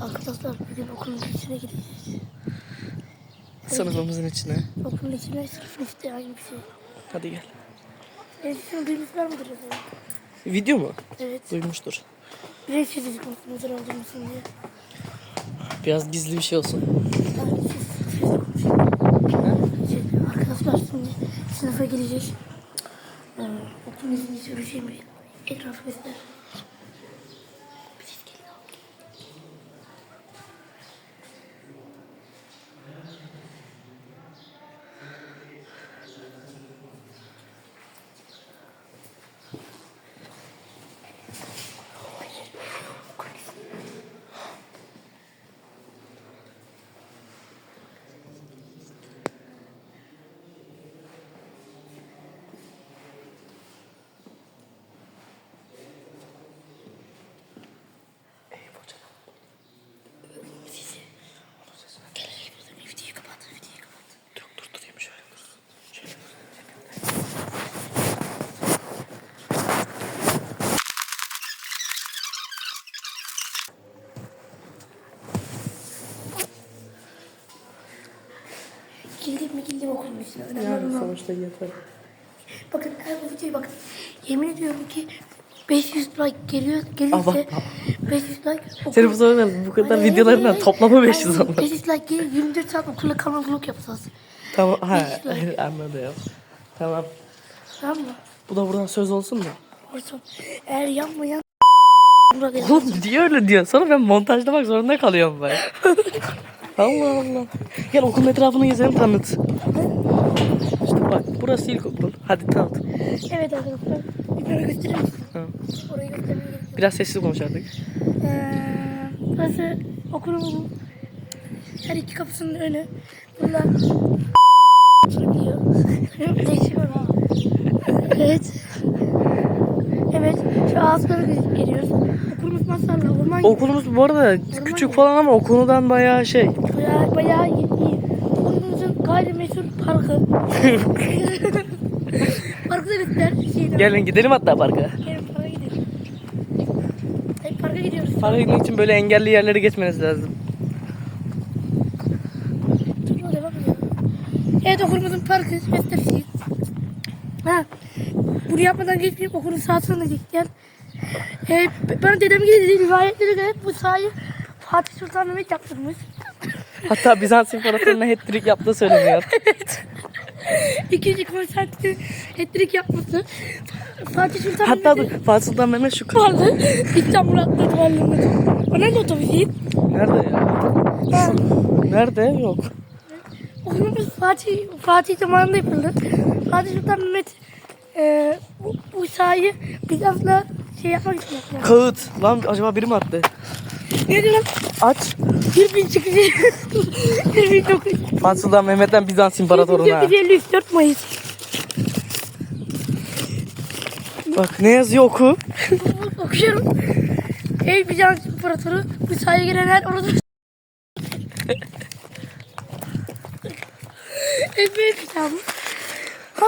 Arkadaşlar bugün okulun içine gideceğiz. Sınıfımızın içine. Okulun içine sınıfın işte aynı bir şey. Hadi gel. Eğitim duymuşlar mıdır acaba? Video mu? Evet. Duymuştur. Direkt siz konuşmamızın olduğumusun diye. Biraz gizli bir şey olsun. Yani siz, siz konuşun. Şey, arkadaşlar şimdi sınıfa girecek. Ee, okulun içinde söyleyeceğim bir etrafı göster. Girdim okulun içine. Önemli Yani sonuçta yeter. Bakın her bu videoya bakın. Yemin ediyorum ki 500 like geliyor, Ah, gelirse bak, 500 like okul... Senin bu sefer bu kadar Hayır, videolarından hayır, hayır. toplamı 500 Hayır, oldu. 500 like gelir 24 saat okulda kalma vlog yapacağız. Tamam ha 500 like. anladım. Tamam. Tamam mı? Bu da buradan söz olsun mu? Ortam. Eğer yanmayan burada Oğlum diyor öyle diyor. Sonra ben montajlamak zorunda kalıyorum ben. Allah Allah. Gel okulun etrafını gezelim tanıt. İşte bak burası ilkokul. Hadi tanıt. Evet arkadaşlar. Bir böyle gösterir misin? Ha. Orayı göstermeye gerek yok. Biraz sessiz konuş artık. Ee, burası okulumuzun her iki kapısının önü. Burada gidiyor. Değişik ama. Evet. Evet. Şu ağızları geliyoruz. Okulumuz masallı. Orman gibi. Okulumuz bu arada küçük falan ama o konudan bayağı şey. Bayağı, bayağı iyi. Gayrimeşhur parkı. Parkı göster. Şeyden. Gelin gidelim hatta parka. Gelin parka gidelim. Hep parka gidiyoruz. Parka gitmek için böyle engelli yerleri geçmeniz lazım. Evet okulumuzun parkı. Gösterisi. Ha. Bunu yapmadan geçmeyeyim okulun sahasına gel. Ee, bana dedem gibi dedi rivayetlere göre bu sahayı Fatih Sultan Mehmet yaptırmış. Hatta Bizans İmparatorluğu'na hat-trick yaptığı söyleniyor. İkinci Konstantin'in ettirik yapması. Fatih Sultan Hatta dur, Fatih Sultan Mehmet şu vardı. İstanbul atladı varlığını. O nerede otobüsü? Nerede ya? Ha. Nerede? Yok. Okulumuz Fatih, Fatih zamanında yapıldı. Fatih Sultan Mehmet e, bu, bu sahayı Bizans'la şey yapmak için yaptı. Kağıt. Lan acaba biri mi attı? Ne diyor lan? Aç. Bir bin çıkışı. Dokuz. Fatih Sultan Mehmet'ten Bizans İmparatorluğu'na. 1954 Mayıs. Bak ne yazıyor oku. Okuyorum. Ey Bizans İmparatoru bu sahaya girenler orada Evet kitabım. Ha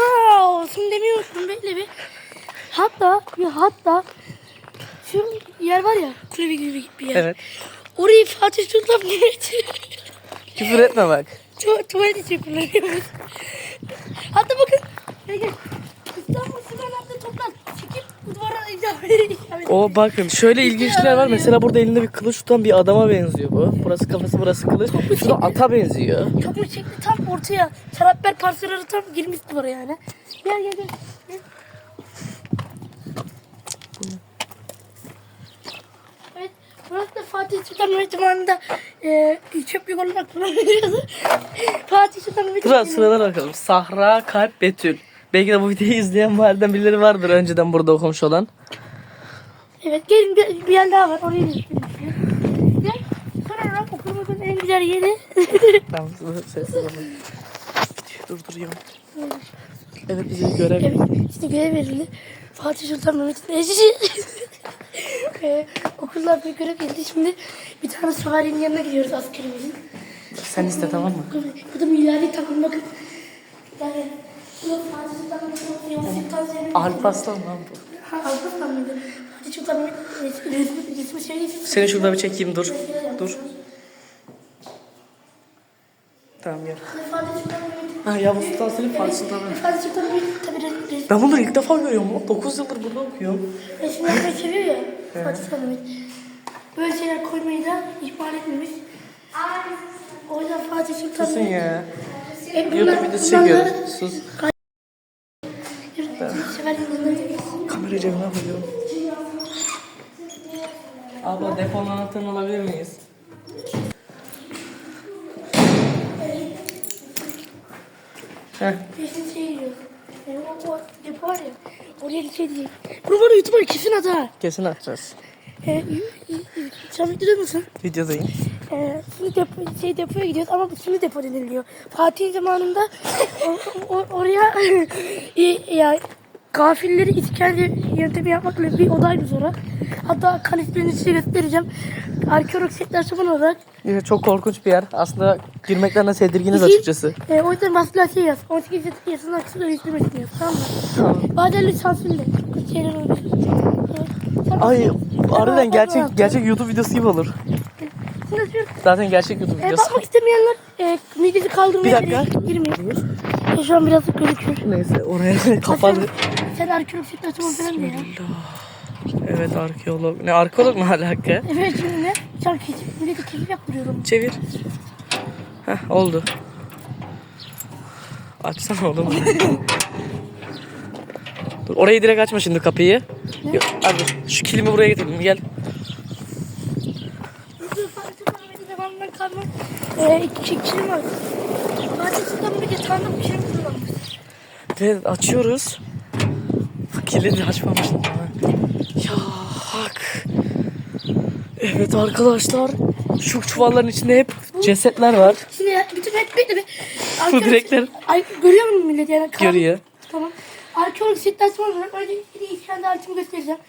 olsun demiyorsun bekle bir. Hatta bir hatta şu yer var ya kulübe gibi bir yer. Evet. Orayı Fatih Sultan Mehmet Küfür etme bak. tu tuvalet için kullanıyormuş. Hatta bakın. İstanbul sınırlarında toprak çekip duvara icabet O bakın şöyle ilginçler var. Mesela burada elinde bir kılıç tutan bir adama benziyor bu. Burası kafası burası kılıç. Şurada ata benziyor. Kapı çekti tam ortaya. Çarapber parçaları tam girmiş duvara yani. Gel gel gel. gel. Evet, burası da Fatih Sultan Mehmet zamanında e, çöp yük olarak kullanılıyordu. Fatih Sultan Mehmet Dur sıralar bakalım. Sahra, Kalp, Betül. Belki de bu videoyu izleyen vardan birileri vardır önceden burada okumuş olan. Evet, gelin bir, bir yer daha var. Oraya da gidelim. Gel. Sonra bak okulumuzun en güzel yeri. Tamam sessiz olun. Dur dur ya. Evet bize bir görev. evet, işte görev verildi. Fatih Sultan Mehmet'in eşi. e, okullar bir görev verildi. Şimdi bir tane süvarinin yanına gidiyoruz askerimizin. Sen iste tamam mı? Bu da miladi takım bakın. Yani. Alparslan lan bu. Ha, Alparslan mıydı? Fatih Sultan resmi, resmi şey. Seni şurada bir çekeyim dur. Dur. Tamam gel. Fatih Sultan. Ha Yavuz Sultan Selim Fatih Sultan. Fatih Sultan. Ben bunları ilk defa görüyorum. 9 yıldır burada okuyorum. Resimler seviyor ya. Fatih Mehmet. Böyle şeyler koymayı da ihmal etmemiş. O yüzden Fatih Sultan Susun ya. E bunlar, YouTube videosu bunlar da- çekiyoruz. Sus. Sever yıldızları Kamera cebine koyuyorum. Abla deponun anahtarını alabilir miyiz? Heh. Kesin şey diyor. Ya. Oraya şey diyecek. Bunu bana YouTube'a kesin at ha. Kesin atacağız. E, y- sen videoda mısın? Videodayım. E, şimdi depo, şey depoya gidiyoruz ama şimdi depo deniliyor. Fatih zamanında o, o- oraya ya gafilleri işkence yöntemi yapmakla bir odaydı sonra. Hatta kaniflerini size göstereceğim. Arkeolog setler olarak Yine çok korkunç bir yer. Aslında girmekten de tedirginiz İki- açıkçası. E, o yüzden basılan şey yaz. 18 yaşında açıkçası değiştirmesin yaz. Tamam mı? Tamam. Bazen lisansıyla. Şeyler olur. Ay harbiden gerçek gerçek YouTube videosu gibi olur. Şimdi açıyorum. Zaten gerçek YouTube E, videosu. bakmak istemeyenler e, midesi kaldırmaya Bir dakika. girmeyin. E, şu an biraz gözüküyor. Neyse oraya kapalı. Sen arkeolog setler açımı falan ya? Evet arkeolog. Ne arkeolog mu alaka? Evet şimdi ne? Şu an keşif, millete keşif yaptırıyorum. Çevir. Heh oldu. Açsana oğlum. dur orayı direkt açma şimdi kapıyı. Yok, dur. Şu kilimi buraya getirelim gel. Burada Fatih Zamanından kalma e, iki kilim var. Fatih Sultan Mehmet'in tanrı bir şey kullanmış. Evet açıyoruz. Kilidi açmamışım. Ya hak. Evet arkadaşlar. Şu çuvalların içinde hep cesetler var. Şimdi bütün hep be. Bu direkler. Ay, görüyor musun millet yani? Kal- Görüyor. Tamam. Arkeolog setler sonra önce bir kendi altımı göstereceğim.